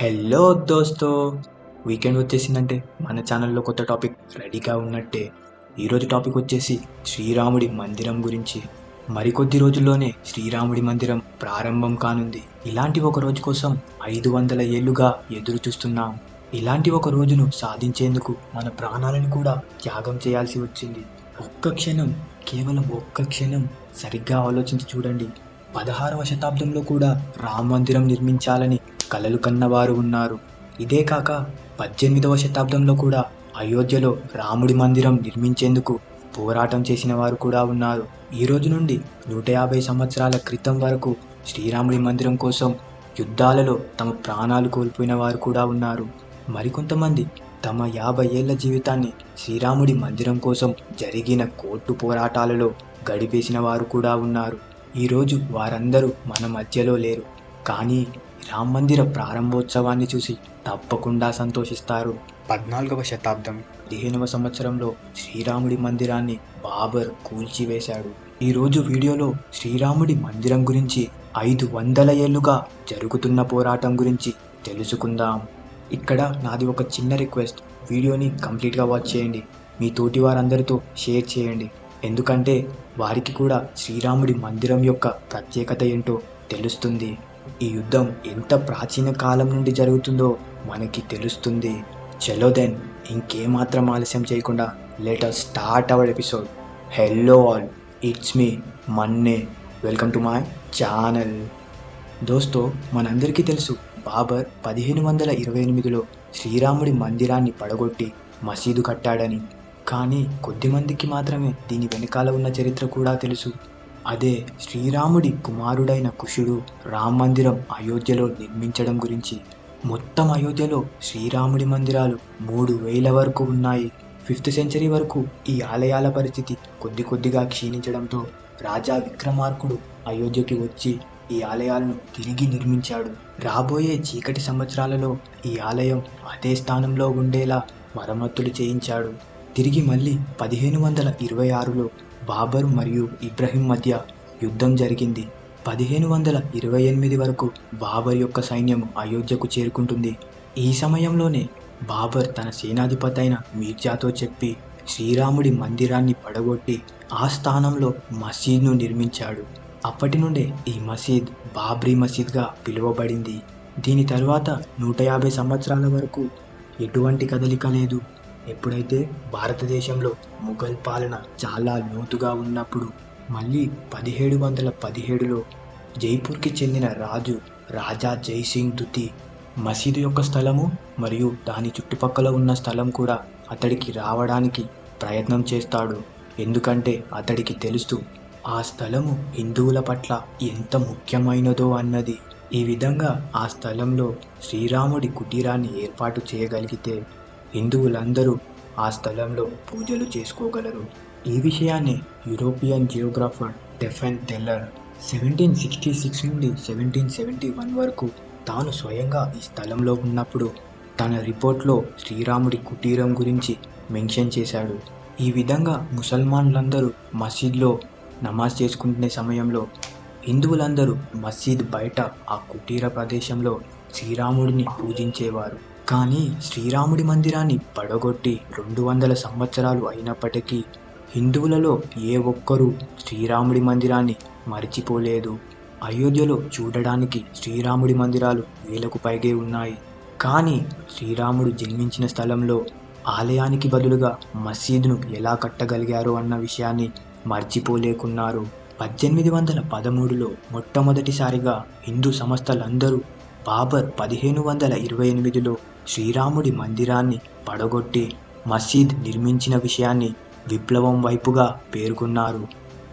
Hello దోస్తో. Weekend వచ్చేసిందంటే మన ఛానల్లో కొత్త టాపిక్ రెడీగా ఉన్నట్టే. ఈరోజు టాపిక్ వచ్చేసి శ్రీరాముడి మందిరం గురించి. మరికొద్ది రోజుల్లోనే శ్రీరాముడి మందిరం ప్రారంభం కానుంది. ఇలాంటి ఒక రోజు కోసం ఐదు వందల ఏళ్ళుగా ఎదురు చూస్తున్నాం ఇలాంటి ఒక రోజును సాధించేందుకు మన ప్రాణాలను కూడా త్యాగం చేయాల్సి వచ్చింది. ఒక్క క్షణం కేవలం ఒక్క క్షణం సరిగ్గా ఆలోచించి చూడండి. పదహారవ శతాబ్దంలో కూడా రామ మందిరం నిర్మించాలని కలలు కన్నవారు ఉన్నారు. ఇదే కాక పద్దెనిమిదవ శతాబ్దంలో కూడా అయోధ్యలో రాముడి మందిరం నిర్మించేందుకు పోరాటం చేసిన వారు కూడా ఉన్నారు. ఈ రోజు నుండి నూట యాభై సంవత్సరాల క్రితం వరకు శ్రీరాముడి మందిరం కోసం యుద్ధాలలో తమ ప్రాణాలు కోల్పోయిన వారు కూడా ఉన్నారు. మరికొంతమంది తమ యాభై ఏళ్ళ జీవితాన్ని శ్రీరాముడి మందిరం కోసం జరిగిన కోర్టు పోరాటాలలో గడిపేసిన వారు కూడా ఉన్నారు. ఈరోజు వారందరూ మన మధ్యలో లేరు. కానీ రామ మందిర ప్రారంభోత్సవాన్ని చూసి తప్పకుండా సంతోషిస్తారు. పద్నాలుగవ శతాబ్దం. పదిహేనవ సంవత్సరంలో శ్రీరాముడి మందిరాన్ని బాబర్ కూల్చివేశాడు. ఈరోజు వీడియోలో శ్రీరాముడి మందిరం గురించి ఐదు వందల ఏళ్ళుగా జరుగుతున్న పోరాటం గురించి తెలుసుకుందాం. ఇక్కడ నాది ఒక చిన్న రిక్వెస్ట్. వీడియోని కంప్లీట్గా వాచ్ చేయండి. మీ తోటి వారందరితో షేర్ చేయండి. ఎందుకంటే వారికి కూడా శ్రీరాముడి మందిరం యొక్క ప్రత్యేకత ఏంటో తెలుస్తుంది. ఈ యుద్ధం ఎంత ప్రాచీన కాలం నుండి జరుగుతుందో మనకి తెలుస్తుంది. చలో దెన్ ఇంకేమాత్రం ఆలస్యం చేయకుండా let start our episode hello all it's me Manne welcome to my channel దోస్తో మనందరికీ తెలుసు బాబర్ పదిహేను వందల ఇరవై ఎనిమిదిలో శ్రీరాముడి మందిరాన్ని పడగొట్టి మసీదు కట్టాడని. కానీ కొద్దిమందికి మాత్రమే దీని వెనకాల ఉన్న చరిత్ర కూడా తెలుసు. అదే శ్రీరాముడి కుమారుడైన కుషుడు రామ మందిరం అయోధ్యలో నిర్మించడం గురించి. మొత్తం అయోధ్యలో శ్రీరాముడి మందిరాలు మూడు వేల వరకు ఉన్నాయి. ఫిఫ్త్ సెంచరీ వరకు ఈ ఆలయాల పరిస్థితి కొద్ది కొద్దిగా క్షీణించడంతో రాజా విక్రమార్కుడు అయోధ్యకి వచ్చి ఈ ఆలయాలను తిరిగి నిర్మించాడు. రాబోయే చీకటి సంవత్సరాలలో ఈ ఆలయం అదే స్థానంలో ఉండేలా మరమ్మతులు చేయించాడు. తిరిగి మళ్ళీ పదిహేను వందల ఇరవై ఆరులో బాబర్ మరియు ఇబ్రహీం మధ్య యుద్ధం జరిగింది. పదిహేను వందల ఇరవై ఎనిమిది వరకు బాబర్ యొక్క సైన్యం అయోధ్యకు చేరుకుంటుంది. ఈ సమయంలోనే బాబర్ తన సేనాధిపతి అయిన మీర్జాతో చెప్పి శ్రీరాముడి మందిరాన్ని పడగొట్టి ఆ స్థానంలో మసీద్ను నిర్మించాడు. అప్పటి నుండే ఈ మసీద్ బాబ్రీ మసీద్గా పిలువబడింది. దీని తర్వాత నూట యాభై సంవత్సరాల వరకు ఎటువంటి కదలిక లేదు. ఎప్పుడైతే భారతదేశంలో ముఘల్ పాలన చాలా లోతుగా ఉన్నప్పుడు మళ్ళీ పదిహేడు వందల పదిహేడులో జైపూర్కి చెందిన రాజు రాజా జైసింగ్ దుతి మసీదు యొక్క స్థలము మరియు దాని చుట్టుపక్కల ఉన్న స్థలం కూడా అతడికి రావడానికి ప్రయత్నం చేస్తాడు. ఎందుకంటే అతడికి తెలుసు ఆ స్థలము హిందువుల పట్ల ఎంత ముఖ్యమైనదో అన్నది. ఈ విధంగా ఆ స్థలంలో శ్రీరాముడి కుటీరాన్ని ఏర్పాటు చేయగలిగితే హిందువులందరూ ఆ స్థలంలో పూజలు చేసుకోగలరు. ఈ విషయాన్ని European geographer Tieffenthaler seventeen sixty six నుండి సెవెంటీన్ సెవెంటీ వన్ వరకు తాను స్వయంగా ఈ స్థలంలో ఉన్నప్పుడు తన రిపోర్ట్లో శ్రీరాముడి కుటీరం గురించి మెన్షన్ చేశాడు. ఈ విధంగా ముసల్మాన్లందరూ మసీద్లో నమాజ్ చేసుకుంటునే సమయంలో హిందువులందరూ మసీద్ బయట ఆ కుటీర ప్రదేశంలో శ్రీరాముడిని పూజించేవారు. కానీ శ్రీరాముడి మందిరాన్ని పడగొట్టి రెండు వందల సంవత్సరాలు అయినప్పటికీ హిందువులలో ఏ ఒక్కరూ శ్రీరాముడి మందిరాన్ని మరిచిపోలేదు. అయోధ్యలో చూడడానికి శ్రీరాముడి మందిరాలు వేలకు పైగే ఉన్నాయి. కానీ శ్రీరాముడు జన్మించిన స్థలంలో ఆలయానికి బదులుగా మసీదును ఎలా కట్టగలిగారు అన్న విషయాన్ని మర్చిపోలేకున్నారు. పద్దెనిమిది వందల పదమూడులో మొట్టమొదటిసారిగా హిందూ సంస్థలందరూ బాబర్ పదిహేను వందల ఇరవై ఎనిమిదిలో శ్రీరాముడి మందిరాన్ని పడగొట్టి మసీద్ నిర్మించిన విషయాన్ని విప్లవం వైపుగా పేర్కొన్నారు.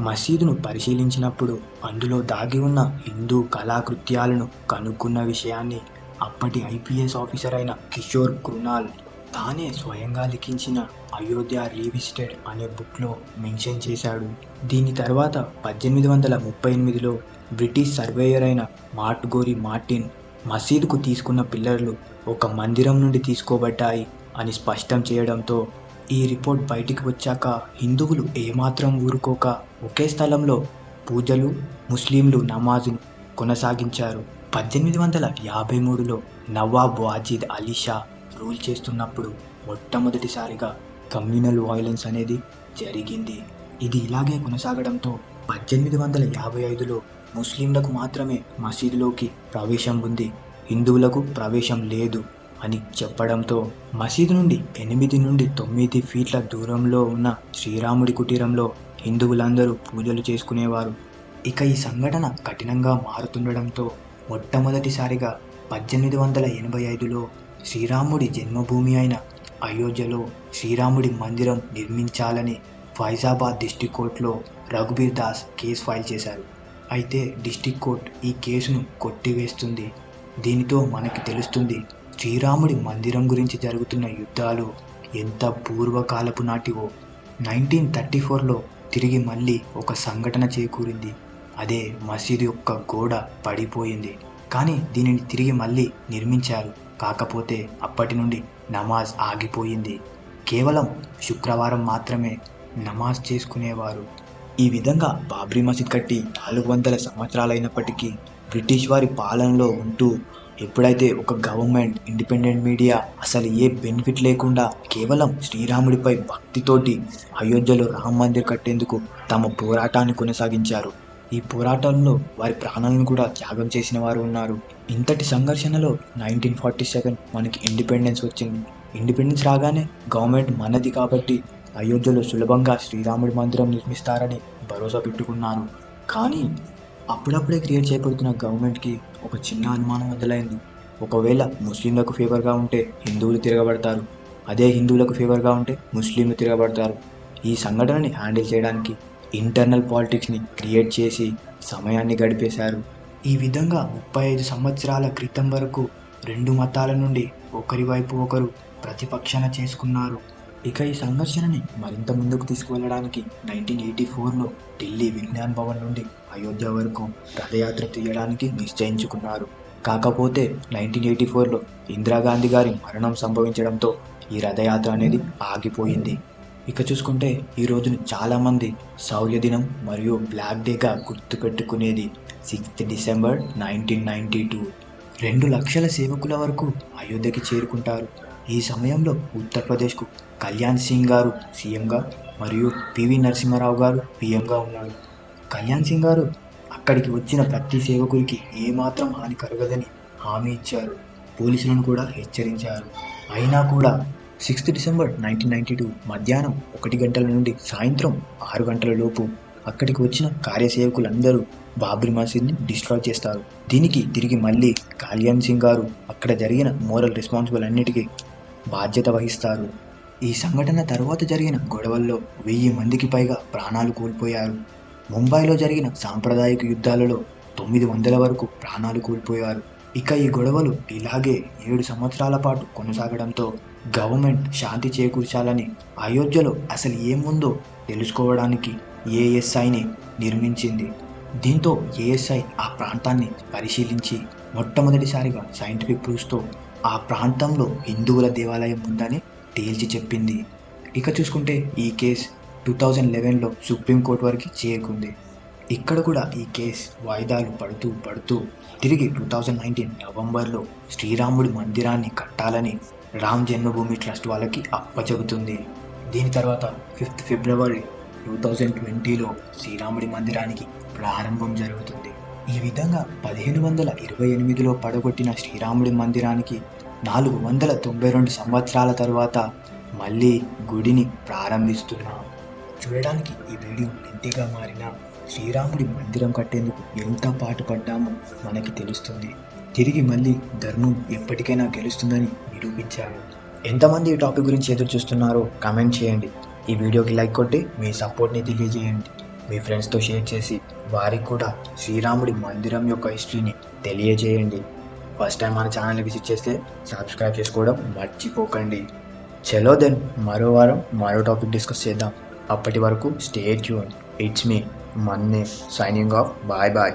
మసీదును పరిశీలించినప్పుడు అందులో దాగి ఉన్న హిందూ కళాకృత్యాలను కనుక్కున్న విషయాన్ని అప్పటి ఐపీఎస్ ఆఫీసర్ అయిన కిషోర్ కృణాల్ తానే స్వయంగా లిఖించిన అయోధ్య రీవిజిటెడ్ అనే బుక్లో మెన్షన్ చేశాడు. దీని తర్వాత పద్దెనిమిది వందల ముప్పై ఎనిమిదిలో బ్రిటిష్ సర్వేయర్ అయిన మార్ట్గోరి మార్టిన్ మసీదుకు తీసుకున్న పిల్లర్లు ఒక మందిరం నుండి తీసుకోబడ్డాయి అని స్పష్టం చేయడంతో ఈ రిపోర్ట్ బయటికి వచ్చాక హిందువులు ఏమాత్రం ఊరుకోక ఒకే స్థలంలో పూజలు ముస్లింలు నమాజును కొనసాగించారు. పద్దెనిమిది వందల యాభై మూడులో నవాబ్ వాజిద్ అలీ షా రూల్ చేస్తున్నప్పుడు మొట్టమొదటిసారిగా కమ్యూనల్ వాయిలెన్స్ అనేది జరిగింది. ఇది ఇలాగే కొనసాగడంతో పద్దెనిమిది వందల యాభై ఐదులో ముస్లింలకు మాత్రమే మసీదులోకి ప్రవేశం ఉంది. హిందువులకు ప్రవేశం లేదు అని చెప్పడంతో మసీదు నుండి ఎనిమిది నుండి తొమ్మిది ఫీట్ల దూరంలో ఉన్న శ్రీరాముడి కుటీరంలో హిందువులందరూ పూజలు చేసుకునేవారు. ఇక ఈ సంఘటన కఠినంగా మారుతుండడంతో మొట్టమొదటిసారిగా పద్దెనిమిది వందల ఎనభై ఐదులో శ్రీరాముడి జన్మభూమి అయిన అయోధ్యలో శ్రీరాముడి మందిరం నిర్మించాలని ఫైజాబాద్ డిస్టిక్ కోర్టులో రఘుబీర్ దాస్ కేసు ఫైల్ చేశారు. అయితే డిస్టిక్ కోర్ట్ ఈ కేసును కొట్టివేస్తుంది. దీనితో మనకి తెలుస్తుంది శ్రీరాముడి మందిరం గురించి జరుగుతున్న యుద్ధాలు ఎంత పూర్వకాలపు నాటివో. నైన్టీన్ థర్టీ ఫోర్లో తిరిగి మళ్ళీ ఒక సంఘటన చేకూరింది. అదే మసీదు యొక్క గోడ పడిపోయింది. కానీ దీనిని తిరిగి మళ్ళీ నిర్మించారు. కాకపోతే అప్పటి నుండి నమాజ్ ఆగిపోయింది. కేవలం శుక్రవారం మాత్రమే నమాజ్ చేసుకునేవారు. ఈ విధంగా బాబ్రీ మసీద్ కట్టి నాలుగు వందల సంవత్సరాలైనప్పటికీ బ్రిటిష్ వారి పాలనలో ఉంటూ ఎప్పుడైతే ఒక గవర్నమెంట్ ఇండిపెండెంట్ మీడియా అసలు ఏ బెనిఫిట్ లేకుండా కేవలం శ్రీరాముడిపై భక్తితోటి అయోధ్యలో రామ మందిర్ కట్టేందుకు తమ పోరాటాన్ని కొనసాగించారు. ఈ పోరాటంలో వారి ప్రాణాలను కూడా త్యాగం చేసిన వారు ఉన్నారు. ఇంతటి సంఘర్షణలో నైన్టీన్ ఫార్టీ సెవెన్ మనకి ఇండిపెండెన్స్ వచ్చింది. ఇండిపెండెన్స్ రాగానే గవర్నమెంట్ మనది కాబట్టి అయోధ్యలో సులభంగా శ్రీరాముడి మందిరం నిర్మిస్తారని భరోసా పెట్టుకున్నారు కానీ అప్పుడప్పుడే క్రియేట్ చేయబడుతున్న గవర్నమెంట్కి ఒక చిన్న అనుమానం మొదలైంది. ఒకవేళ ముస్లింలకు ఫేవర్గా ఉంటే హిందువులు తిరగబడతారు. అదే హిందువులకు ఫేవర్గా ఉంటే ముస్లింలు తిరగబడతారు. ఈ సంఘటనని హ్యాండిల్ చేయడానికి ఇంటర్నల్ పాలిటిక్స్ని క్రియేట్ చేసి సమయాన్ని గడిపేశారు. ఈ విధంగా ముప్పై ఐదు సంవత్సరాల క్రితం వరకు రెండు మతాల నుండి ఒకరి వైపు ఒకరు ప్రతిపక్షణ చేసుకున్నారు. ఇక ఈ సంఘర్షణని మరింత ముందుకు తీసుకువెళ్ళడానికి నైన్టీన్ ఎయిటీ ఫోర్లో ఢిల్లీ విజ్ఞాన్ భవన్ నుండి అయోధ్య వరకు రథయాత్ర తీయడానికి నిశ్చయించుకున్నారు. కాకపోతే నైన్టీన్ ఎయిటీ ఫోర్లో ఇందిరాగాంధీ గారి మరణం సంభవించడంతో ఈ రథయాత్ర అనేది ఆగిపోయింది. ఇక చూసుకుంటే ఈ రోజును చాలామంది శౌర్య దినం మరియు బ్లాక్ డేగా గుర్తుపెట్టుకునేది sixth December nineteen ninety two. రెండు లక్షల సేవకుల వరకు అయోధ్యకి చేరుకుంటారు. ఈ సమయంలో ఉత్తరప్రదేశ్కు కళ్యాణ్ సింగ్ గారు సీఎంగా మరియు పివి నరసింహారావు గారు పిఎంగా ఉన్నారు. కళ్యాణ్ సింగ్ గారు అక్కడికి వచ్చిన ప్రతి సేవకుడికి ఏమాత్రం హాని కలగదని హామీ ఇచ్చారు. పోలీసులను కూడా హెచ్చరించారు. అయినా కూడా sixth December nineteen ninety two మధ్యాహ్నం ఒకటి గంటల నుండి సాయంత్రం ఆరు గంటల లోపు అక్కడికి వచ్చిన కార్యసేవకులందరూ బాబ్రీ మసీద్ని డిస్ట్రాయ్ చేస్తారు. దీనికి తిరిగి మళ్ళీ కళ్యాణ్ సింగ్ గారు అక్కడ జరిగిన మోరల్ రెస్పాన్సిబుల్ అన్నిటికీ బాధ్యత వహిస్తారు. ఈ సంఘటన తర్వాత జరిగిన గొడవల్లో వెయ్యి మందికి పైగా ప్రాణాలు కోల్పోయారు. ముంబైలో జరిగిన సాంప్రదాయిక యుద్ధాలలో తొమ్మిది వందల వరకు ప్రాణాలు కోల్పోయారు. ఇక ఈ గొడవలు ఇలాగే ఏడు సంవత్సరాల పాటు కొనసాగడంతో గవర్నమెంట్ శాంతి చేకూర్చాలని అయోధ్యలో అసలు ఏముందో తెలుసుకోవడానికి ఏఎస్ఐని నిర్మించింది. దీంతో ఏఎస్ఐ ఆ ప్రాంతాన్ని పరిశీలించి మొట్టమొదటిసారిగా సైంటిఫిక్ ప్రూఫ్స్తో ఆ ప్రాంతంలో హిందువుల దేవాలయం ఉందని తేల్చి చెప్పింది. ఇక చూసుకుంటే ఈ కేస్ టూ థౌజండ్ లెవెన్లో సుప్రీంకోర్టు వరకు చేరుకుంది. ఇక్కడ కూడా ఈ కేస్ వాయిదాలు పడుతూ పడుతూ తిరిగి టూ థౌజండ్ నైన్టీన్ నవంబర్లో శ్రీరాముడి మందిరాన్ని కట్టాలని రామ్ జన్మభూమి ట్రస్ట్ వాళ్ళకి అప్పచెబుతుంది. దీని తర్వాత ఫిఫ్త్ ఫిబ్రవరి టూ థౌజండ్ ట్వంటీలో శ్రీరాముడి మందిరానికి ప్రారంభం జరుగుతుంది. ఈ విధంగా పదిహేను వందల ఇరవై ఎనిమిదిలో పడగొట్టిన శ్రీరాముడి మందిరానికి నాలుగు వందల తొంభై రెండు సంవత్సరాల తర్వాత మళ్ళీ గుడిని ప్రారంభిస్తున్నాం. చూడడానికి ఈ వీడియో నింటిగా మారిన శ్రీరాముడి మందిరం కట్టేందుకు ఎంత పాటుపడ్డామో మనకి తెలుస్తుంది. తిరిగి మళ్ళీ ధర్మం ఎప్పటికైనా గెలుస్తుందని నిరూపించారు. ఎంతమంది ఈ టాపిక్ గురించి ఎదురు చూస్తున్నారో కామెంట్ చేయండి. ఈ వీడియోకి లైక్ కొట్టి మీ సపోర్ట్ని తెలియజేయండి. మీ ఫ్రెండ్స్తో షేర్ చేసి వారికి కూడా శ్రీరాముడి మందిరం యొక్క హిస్టరీని తెలియజేయండి. ఫస్ట్ టైం మన ఛానల్ని విజిట్ చేస్తే సబ్స్క్రైబ్ చేసుకోవడం మర్చిపోకండి. చలో దెన్ మరో వారం మరో టాపిక్ డిస్కస్ చేద్దాం. అప్పటి వరకు stay tune it's me Manne signing off. Bye bye.